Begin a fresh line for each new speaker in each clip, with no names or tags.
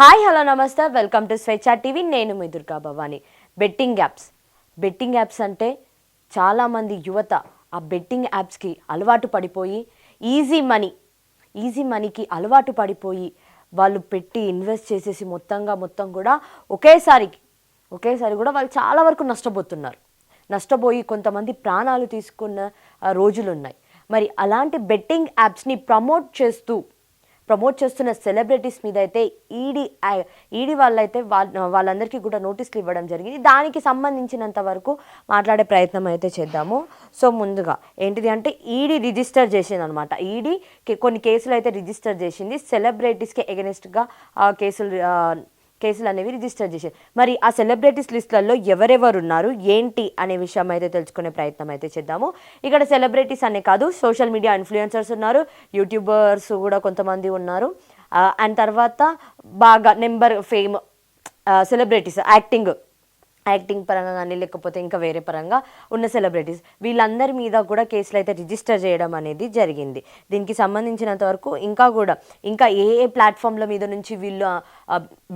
Hi hello namaste. Welcome to Swecha TV. నేను మీ Durga Bhavani. Betting apps. Betting apps అంటే చాలామంది యువత ఆ బెట్టింగ్ యాప్స్కి అలవాటు పడిపోయి ఈజీ మనీ ఈజీ మనీకి అలవాటు పడిపోయి వాళ్ళు పెట్టి ఇన్వెస్ట్ చేసేసి మొత్తంగా మొత్తం కూడా ఒకేసారి ఒకేసారి కూడా వాళ్ళు చాలా వరకు నష్టపోతున్నారు. నష్టపోయి కొంతమంది ప్రాణాలు తీసుకున్న రోజులు ఉన్నాయి మరి అలాంటి బెట్టింగ్ యాప్స్ని ప్రమోట్ చేస్తూ ప్రమోట్ చేస్తున్న సెలబ్రిటీస్ మీద అయితే ఈడీ ఈడీ వాళ్ళైతే వాళ్ళ వాళ్ళందరికీ కూడా నోటీసులు ఇవ్వడం జరిగింది. దానికి సంబంధించినంత వరకు మాట్లాడే ప్రయత్నం అయితే చేద్దాము. సో ముందుగా ఏంటిది అంటే ఈడీ రిజిస్టర్ చేసింది అనమాట ఈడీ కొన్ని కేసులు అయితే రిజిస్టర్ చేసింది. సెలబ్రిటీస్కి ఎగెనిస్ట్గా కేసులు కేసులు అనేవి రిజిస్టర్ చేశారు. మరి ఆ సెలబ్రిటీస్ లిస్టులలో ఎవరెవరు ఉన్నారు ఏంటి అనే విషయం అయితే తెలుసుకునే ప్రయత్నం అయితే చేద్దాము. ఇక్కడ సెలబ్రిటీస్ అనే కాదు సోషల్ మీడియా ఇన్ఫ్లుయెన్సర్స్ ఉన్నారు యూట్యూబర్స్ కూడా కొంతమంది ఉన్నారు. అండ్ తర్వాత బాగా number fame celebrities acting acting పరంగా కానీ లేకపోతే ఇంకా వేరే పరంగా ఉన్న సెలబ్రిటీస్ వీళ్ళందరి మీద కూడా కేసులు అయితే రిజిస్టర్ చేయడం అనేది జరిగింది. దీనికి సంబంధించినంత వరకు ఇంకా కూడా ఇంకా ఏ ఏ ప్లాట్ఫామ్ల మీద నుంచి వీళ్ళు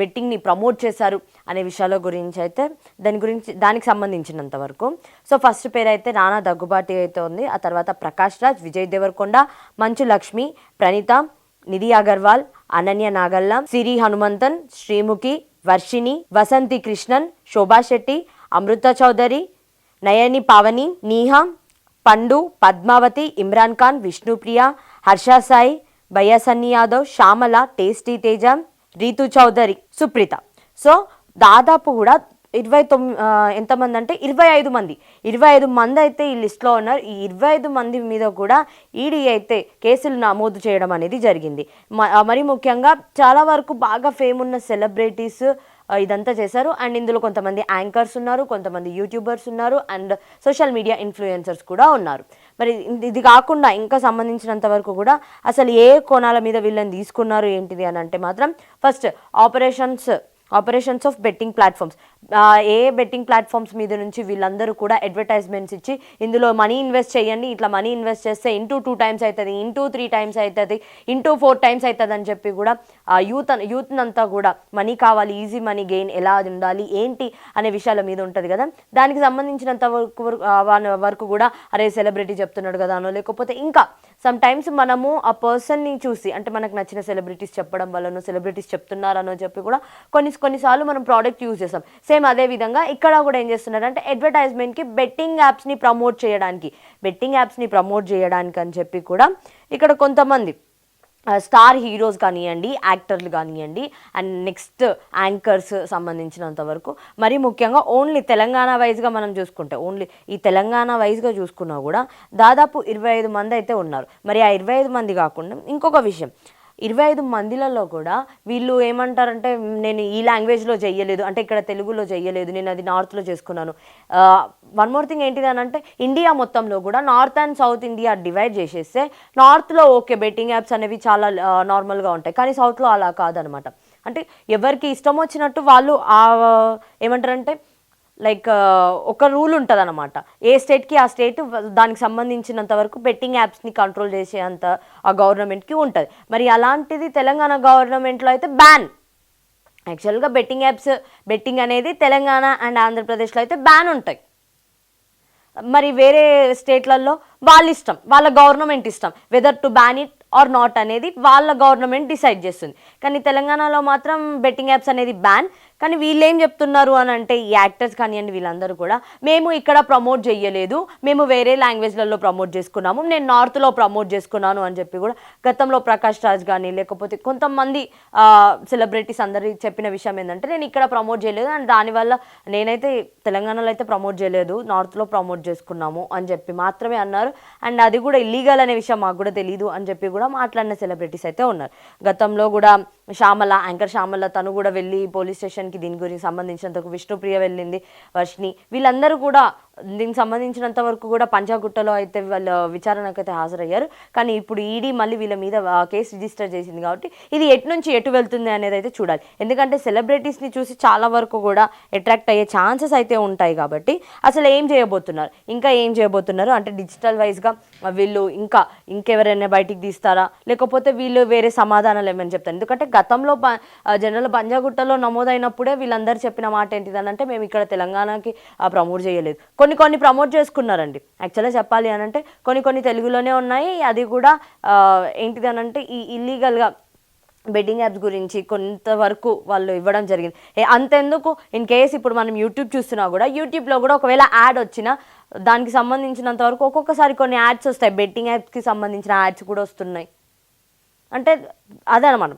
బెట్టింగ్ని ప్రమోట్ చేశారు అనే విషయాల గురించి అయితే దాని గురించి దానికి సంబంధించినంత వరకు. సో ఫస్ట్ పేరు అయితే రానా దగ్గుబాటి అయితే ఉంది. ఆ తర్వాత ప్రకాష్ రాజ్ విజయ్ దేవరకొండ మంచు లక్ష్మి ప్రణీత నిధి అగర్వాల్ అనన్య నాగల్ల సిరి హనుమంతన్ శ్రీముఖి వర్షిణి వసంతి కృష్ణన్ శోభా శెట్టి అమృత చౌదరి నయని పావని నీహా పండు పద్మావతి ఇమ్రాన్ ఖాన్ విష్ణుప్రియ హర్ష సాయి బయ్యసన్ని యాదవ్ శ్యామల టేస్టీ తేజ రీతు చౌదరి సుప్రీత. సో దాదాపు కూడా ఇరవై తొమ్మిది ఎంతమంది అంటే ఇరవై ఐదు మంది. ఇరవై ఐదు మంది అయితే ఈ లిస్ట్లో ఉన్నారు. ఈ ఇరవై ఐదు మంది మీద కూడా ఈడీ అయితే కేసులు నమోదు చేయడం అనేది జరిగింది. మ- మరి ముఖ్యంగా చాలా వరకు బాగా ఫేమ్ ఉన్న సెలబ్రిటీస్ ఇదంతా చేశారు. అండ్ ఇందులో కొంతమంది యాంకర్స్ ఉన్నారు కొంతమంది యూట్యూబర్స్ ఉన్నారు అండ్ సోషల్ మీడియా ఇన్ఫ్లుయెన్సర్స్ కూడా ఉన్నారు. మరి ఇది కాకుండా ఇంకా సంబంధించినంత వరకు కూడా అసలు ఏ కోణాల మీద వీళ్ళని తీసుకున్నారు ఏంటిది అని అంటే మాత్రం first operations operations of betting platforms. A betting platforms మీద నుంచి వీళ్ళందరూ కూడా అడ్వర్టైజ్మెంట్స్ ఇచ్చి ఇందులో మనీ ఇన్వెస్ట్ చేయండి ఇట్లా మనీ ఇన్వెస్ట్ చేస్తే ఇంటూ టూ టైమ్స్ అవుతుంది ఇంటూ త్రీ టైమ్స్ అవుతుంది ఇంటూ ఫోర్ టైమ్స్ అవుతుంది అని చెప్పి కూడా ఆ యూత్ యూత్ అంతా కూడా మనీ కావాలి ఈజీ మనీ గెయిన్ ఎలా ఉండాలి ఏంటి అనే విషయాల మీద ఉంటుంది కదా. దానికి సంబంధించినంత వరకు వరకు- వరకు కూడా అరే సెలబ్రిటీ చెప్తున్నాడు కదా అనో లేకపోతే ఇంకా సమ్ టైమ్స్ మనము ఆ పర్సన్ని చూసి అంటే మనకు నచ్చిన సెలబ్రిటీస్ చెప్పడం వల్లనో సెలబ్రిటీస్ చెప్తున్నారనో చెప్పి కూడా కొన్ని కొన్నిసార్లు మనం ప్రోడక్ట్ యూజ్ చేస్తాం. సేమ్ అదే విధంగా ఇక్కడ కూడా ఏం చేస్తున్నారంటే అడ్వర్టైజ్మెంట్కి బెట్టింగ్ యాప్స్ని ప్రమోట్ చేయడానికి బెట్టింగ్ యాప్స్ని ప్రమోట్ చేయడానికి అని చెప్పి కూడా ఇక్కడ కొంతమంది స్టార్ హీరోస్ కానివ్వండి యాక్టర్లు కానివ్వండి అండ్ నెక్స్ట్ యాంకర్స్ సంబంధించినంత వరకు. మరి ముఖ్యంగా ఓన్లీ తెలంగాణ వైజ్గా మనం చూసుకుంటే ఓన్లీ ఈ తెలంగాణ వైజ్గా చూసుకున్నా కూడా దాదాపు ఇరవై ఐదు మంది అయితే ఉన్నారు. మరి ఆ ఇరవై ఐదు మంది కాకుండా ఇంకొక విషయం. ఇరవై ఐదు మందిలలో కూడా వీళ్ళు ఏమంటారంటే నేను ఈ లాంగ్వేజ్లో చేయలేదు అంటే ఇక్కడ తెలుగులో చేయలేదు నేను అది నార్త్లో చేసుకున్నాను. వన్ మోర్ థింగ్ ఏంటిది అని అంటే ఇండియా మొత్తంలో కూడా north and south India divide చేసేస్తే నార్త్లో ఓకే బెట్టింగ్ యాప్స్ అనేవి చాలా నార్మల్గా ఉంటాయి. కానీ సౌత్లో అలా కాదనమాట. అంటే ఎవరికి ఇష్టం వచ్చినట్టు వాళ్ళు ఏమంటారంటే లైక్ ఒక రూల్ ఉంటుంది అనమాట ఏ స్టేట్కి ఆ స్టేట్ దానికి సంబంధించినంత వరకు బెట్టింగ్ యాప్స్ని కంట్రోల్ చేసే అంత ఆ గవర్నమెంట్కి ఉంటుంది. మరి అలాంటిది తెలంగాణ గవర్నమెంట్లో అయితే బ్యాన్. యాక్చువల్గా బెట్టింగ్ యాప్స్ బెట్టింగ్ అనేది తెలంగాణ అండ్ ఆంధ్రప్రదేశ్లో అయితే బ్యాన్ ఉంటాయి. మరి వేరే స్టేట్లలో వాళ్ళ ఇష్టం వాళ్ళ గవర్నమెంట్ ఇష్టం whether to ban it or not అనేది వాళ్ళ గవర్నమెంట్ డిసైడ్ చేస్తుంది. కానీ తెలంగాణలో మాత్రం బెట్టింగ్ యాప్స్ అనేది బ్యాన్. కానీ వీళ్ళు ఏం చెప్తున్నారు అని అంటే ఈ యాక్టర్స్ కానివ్వండి వీళ్ళందరూ కూడా మేము ఇక్కడ ప్రమోట్ చేయలేదు మేము వేరే లాంగ్వేజ్లలో ప్రమోట్ చేసుకున్నాము నేను నార్త్లో ప్రమోట్ చేసుకున్నాను అని చెప్పి కూడా గతంలో ప్రకాష్ రాజ్ కానీ లేకపోతే కొంతమంది సెలబ్రిటీస్ అందరి చెప్పిన విషయం ఏంటంటే నేను ఇక్కడ ప్రమోట్ చేయలేదు అండ్ దానివల్ల నేనైతే తెలంగాణలో అయితే ప్రమోట్ చేయలేదు నార్త్లో ప్రమోట్ చేసుకున్నాము అని చెప్పి మాత్రమే అన్నారు. అండ్ అది కూడా ఇల్లీగల్ అనే విషయం మాకు కూడా తెలియదు అని చెప్పి కూడా మాట్లాడిన సెలబ్రిటీస్ అయితే ఉన్నారు. గతంలో కూడా శ్యామల యాంకర్ శ్యామల తను కూడా వెళ్ళి పోలీస్ స్టేషన్కి దీని గురించి సంబంధించినంతకు విష్ణుప్రియ వెళ్ళింది వర్షిని వీళ్ళందరూ కూడా దీనికి సంబంధించినంత వరకు కూడా పంచాగుట్టలో అయితే వాళ్ళ విచారణకు అయితే హాజరయ్యారు. కానీ ఇప్పుడు ఈడీ మళ్ళీ వీళ్ళ మీద కేసు రిజిస్టర్ చేసింది కాబట్టి ఇది ఎటు నుంచి ఎటు వెళ్తుంది అనేది అయితే చూడాలి. ఎందుకంటే సెలబ్రిటీస్ని చూసి చాలా వరకు కూడా అట్రాక్ట్ అయ్యే ఛాన్సెస్ అయితే ఉంటాయి కాబట్టి అసలు ఏం చేయబోతున్నారు? ఇంకా ఏం చేయబోతున్నారు? అంటే డిజిటల్ వైజ్గా వీళ్ళు ఇంకా ఇంకెవరైనా బయటికి తీస్తారా? లేకపోతే వీళ్ళు వేరే సమాధానాలు ఏమైనా చెప్తారు? ఎందుకంటే గతంలో ప- జనరల్ పంజాగుట్టలో నమోదైనప్పుడే వీళ్ళందరూ చెప్పిన మాట ఏంటిదనంటే మేము ఇక్కడ తెలంగాణకి ప్రమోట్ చేయలేదు. కొన్ని కొన్ని ప్రమోట్ చేసుకున్నారండి. యాక్చువల్గా చెప్పాలి అని అంటే కొన్ని కొన్ని తెలుగులోనే ఉన్నాయి. అది కూడా ఆ, ఏంటిదనంటే ఈ ఇల్లీగల్గా బెట్టింగ్ యాప్స్ గురించి కొంతవరకు వాళ్ళు ఇవ్వడం జరిగింది. ఏ అంతెందుకు? ఇన్ కేస్ ఇప్పుడు మనం యూట్యూబ్ చూస్తున్నా కూడా యూట్యూబ్లో కూడా ఒకవేళ యాడ్ వచ్చినా దానికి సంబంధించినంత వరకు ఒక్కొక్కసారి కొన్ని యాడ్స్ వస్తాయి. బెట్టింగ్ యాప్స్కి సంబంధించిన యాడ్స్ కూడా వస్తున్నాయి. అంటే అదనమాట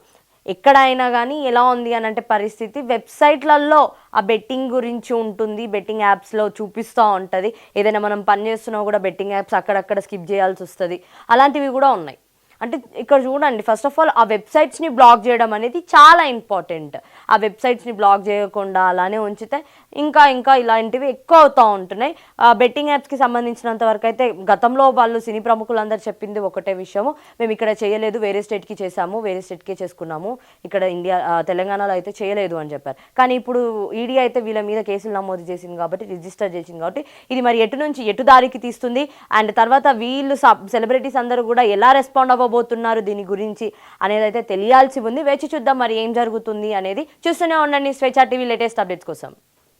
ఎక్కడైనా కానీ ఎలా ఉంది అని అంటే పరిస్థితి వెబ్సైట్లలో ఆ బెట్టింగ్ గురించి ఉంటుంది. బెట్టింగ్ యాప్స్లో చూపిస్తూ ఉంటుంది. ఏదైనా మనం పని చేస్తున్నా కూడా బెట్టింగ్ యాప్స్ అక్కడక్కడ స్కిప్ చేయాల్సి వస్తుంది. అలాంటివి కూడా ఉన్నాయి. అంటే ఇక్కడ చూడండి ఫస్ట్ ఆఫ్ ఆల్ ఆ వెబ్సైట్స్ని బ్లాక్ చేయడం అనేది చాలా ఇంపార్టెంట్. ఆ వెబ్సైట్స్ని బ్లాక్ చేయకుండా అలానే ఉంచితే ఇంకా ఇంకా ఇలాంటివి ఎక్కువ అవుతూ ఉంటున్నాయి. బెట్టింగ్ యాప్స్కి సంబంధించినంత వరకు అయితే గతంలో వాళ్ళు సినీ ప్రముఖులందరూ చెప్పింది ఒకటే విషయము. మేము ఇక్కడ చేయలేదు వేరే స్టేట్కి చేసాము వేరే స్టేట్కి చేసుకున్నాము. ఇక్కడ ఇండియా తెలంగాణలో అయితే చేయలేదు అని చెప్పారు. కానీ ఇప్పుడు ఈడీ అయితే వీళ్ళ మీద కేసులు నమోదు చేసింది కాబట్టి రిజిస్టర్ చేసింది కాబట్టి ఇది మరి ఎటు నుంచి ఎటు దారికి తీస్తుంది? అండ్ తర్వాత వీళ్ళు సెలబ్రిటీస్ అందరూ కూడా ఎలా రెస్పాండ్ అవ్వబోతున్నారు దీని గురించి అనేది అయితే తెలియాల్సి ఉంది. వేచి చూద్దాం మరి ఏం జరుగుతుంది అనేది చూస్తూనే ఉండండి స్వేచ్ఛ టీవీ లేటెస్ట్ అప్డేట్స్ కోసం.